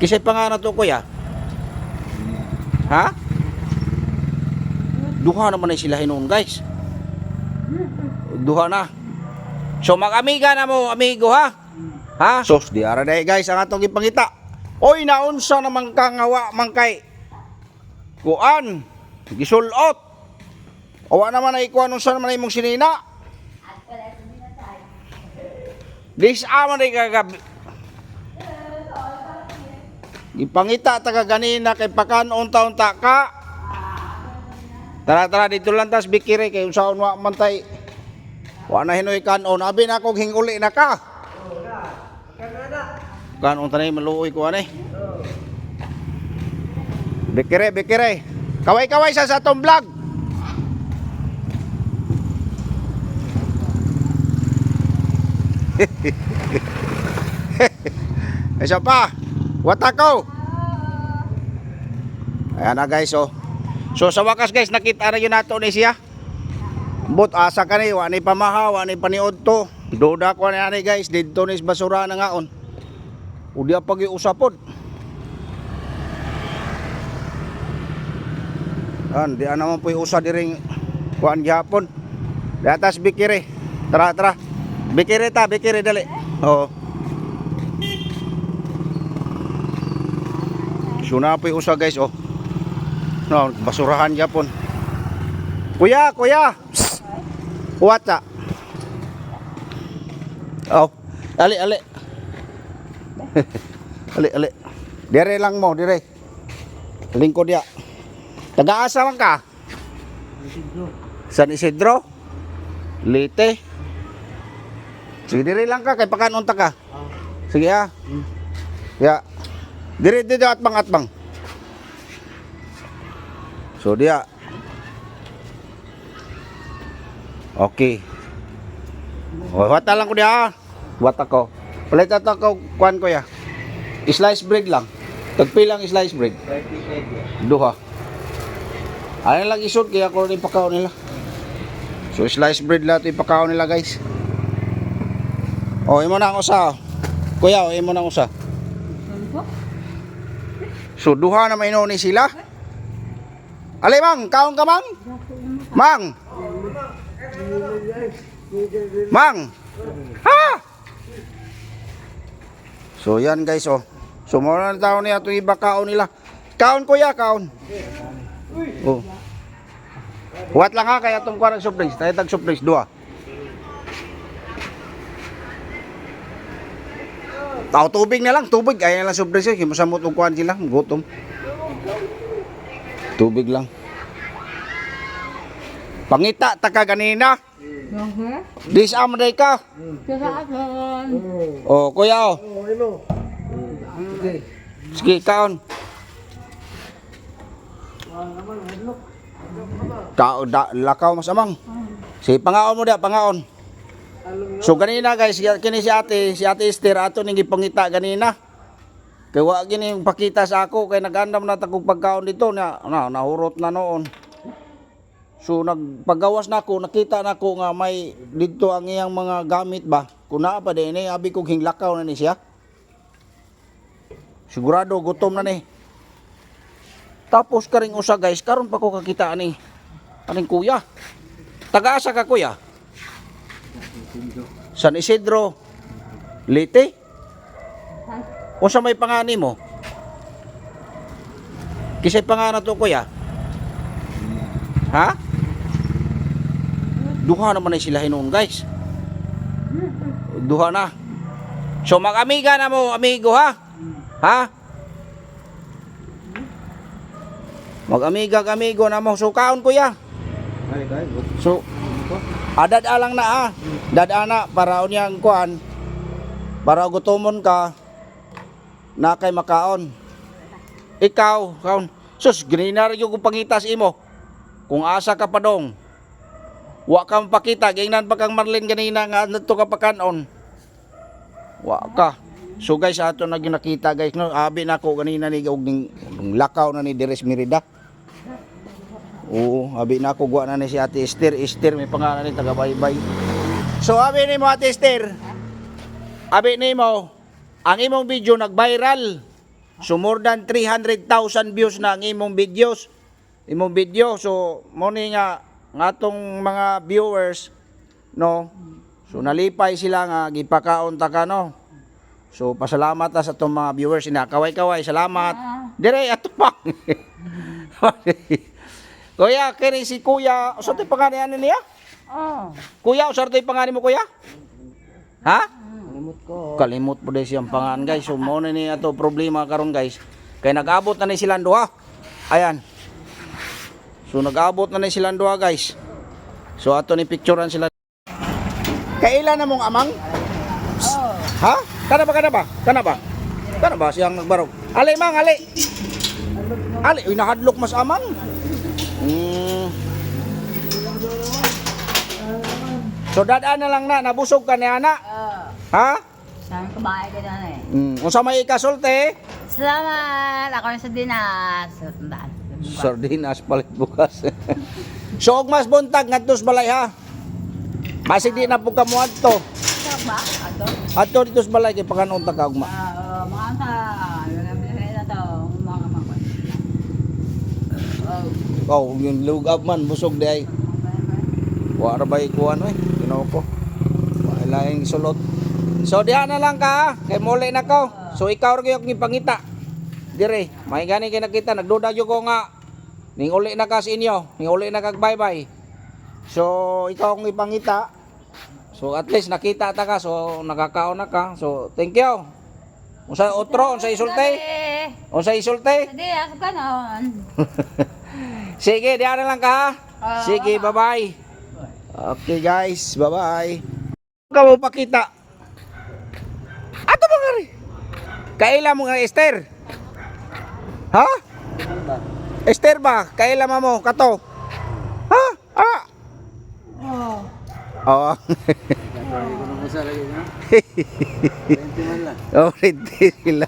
Kisay pa nga na to kuya. Ha? Duha naman na sila hinuon guys. Duha na. So mag-amiga na mo, amigo ha? Ha? Sos, di ara na guys ang atong ipangita. Oy, naunsa naman ka ngawa man kay kuan gisulot. Awa naman ay kuan unsa naman imong sinina. Dis aman ay kagabi. Ipangita taga ganina kay pakanon taon-ta ka. Tara tara dito lang tas bikire kay unsaon wa man tay. Wa na hinoy kanon abi na kog hinguli na ka. Kanon tanay maluoy ko ani. Bikire bikire. Kaway-kaway sa sa atong vlog. Isa pa. Watako. Ayan na guys oh. So sa wakas guys nakita na yun nato ni siya. But asa ka ni, wani pamaha, wani paniod to. Duda ko na ni guys, dito ni basura na ngaon. Udia pag usapod. An, di naman po usa diring kuan gyapon. Datas bikire. Tara tara. Bikire ta, bikire dali. Oo. Suna po usa guys oh. No, basurahan gyapon. Kuya, kuya. Psst. Wata. Oh. Ali, ali. ali, ali. Dire lang mo, dire. Lingkod ya. Taga-asa man ka? San Isidro? Lite. Sige, dire lang ka, kay pakanunta ka. Sige ah. Ya. Dire dito atbang atbang. So dia. Okay. O, wata lang ko dia. Wata ko. Palit ata ko kuan ko ya. Slice bread lang. Tagpilang slice bread. Duha. Ano lang isod kaya ko rin pakaw nila. So slice bread lang ito ipakaw nila guys. O, imo na ang usa. Kuya, o, imo na ang usa. So duha na may ni sila. Alay mang, kaon ka mang? Mang. Mang. Ha? So yan guys oh. So mo na taon niya itong iba kaon nila. Kaon kuya, kaon. Oh. What lang ha kaya itong kwarang surprise. Tayo tag surprise dua. Tao tubig na lang, tubig. Ayaw lang surprise yun. Himusamot og kuhan sila, gutom. Tubig lang. Pangita, taka ganina. Okay. Dis amaday ka. Oh, kuya oh. Sige, kaon. Kao da, lakaw mas amang. Sige, pangaon mo da, pangaon. So ganina guys, kini si ate, si ate Esther ato ning gipangita ganina. Kay wa gini pakita sa ako kay nagandam na takog pagkaon dito na, na nahurot na noon. So nagpagawas na ako, nakita na ako nga may dito ang iyang mga gamit ba. Kung naa pa din eh, abi kong hinglakaw na ni siya. Sigurado gutom na ni. Tapos karing usa guys, karon pa ko kakita ani. Aning kuya. Taga-asa ka kuya? San Isidro. Lite? O sa may pangani mo? Kisay pangana to kuya? Ha? Duha naman na sila hinuon guys. Duha na. So mag-amiga na mo, amigo ha? Ha? Mag-amiga, amigo na mo. So kaon kuya. So, adad alang na ah. Dadana para unyang kuan. Para gutomon ka na kay makaon. Ikaw, kaon. Sus, gininar yung pangitas imo. Kung asa ka pa dong. Wa ka mapakita, gingnan pa kang Marlene ganina nga nato ka pakanon. Wa ka. So guys, ato na ginakita guys, no, abi na ko ganina ni og ning lakaw na ni Deres Merida. Oo, abi na ko guwa na ni si Ate Esther. Esther may pangalan ni taga Baybay. So abi ni mo Ate Esther. Abi ni mo ang imong video nag-viral. So more than 300,000 views na ang imong videos. Imong video. So mo ni nga nga tong mga viewers no. So nalipay sila nga gipakaon ta ka no. So pasalamat ta sa tong mga viewers ina kaway-kaway salamat. Dire ato pa. kuya, kini si Kuya, usa tay pangalan niya? Oh. Kuya, usa tay pangalan mo kuya? Ha? Limot ko. Kalimot po din siyang pangan guys. So mo na ni ato problema karon guys. Kay nag-abot na ni silang duha. Ayan. So nag-abot na ni silang duha guys. So ato ni picturean sila. Kailan na mong amang? Oh. Ha? Kana ba kana ba? Kana ba? Kana ba siyang nagbarog? Ali mang ali. Ali, uy nahadlok mas amang. So dadaan na lang na, nabusog ka ni ana. Oh. Ha? Saan ba ka dyan eh? Mm, unsa may ikasulti? Salamat! Ako sa dinas. Sardinas palit bukas. so og mas buntag ngadtos balay ha. Basig di na po kamo adto. Ito ba? Ato? Adto dito sa balay kay pakanon ta kagma. Ah, mga na. Oh. Oh, yung lugab man busog di ay. Wa ra bay kuan oy. Ginoo ko. Wa laing sulot. So diha na lang ka kay muli na ko. So ikaw ra gyud ni pangita. Dire, may gani kay nakita nagduda jud ko nga ning uli na ka sa inyo, ning uli na kag bye-bye. So ikaw ang ipangita. So at least nakita ta ka so nakakaon na ka. So thank you. Unsa otro, unsa isulti? Eh. Unsa isulti? Hindi, ako ka noon. Sige, diyan na lang ka. Sige, bye-bye. Okay guys, bye-bye. Ka mo pakita. Ato ba nga? Kaila mo nga Esther? Ha? Esther ba? Kaila mo kato? Ha? Ah. Oh. Oo. Oh, rente sila.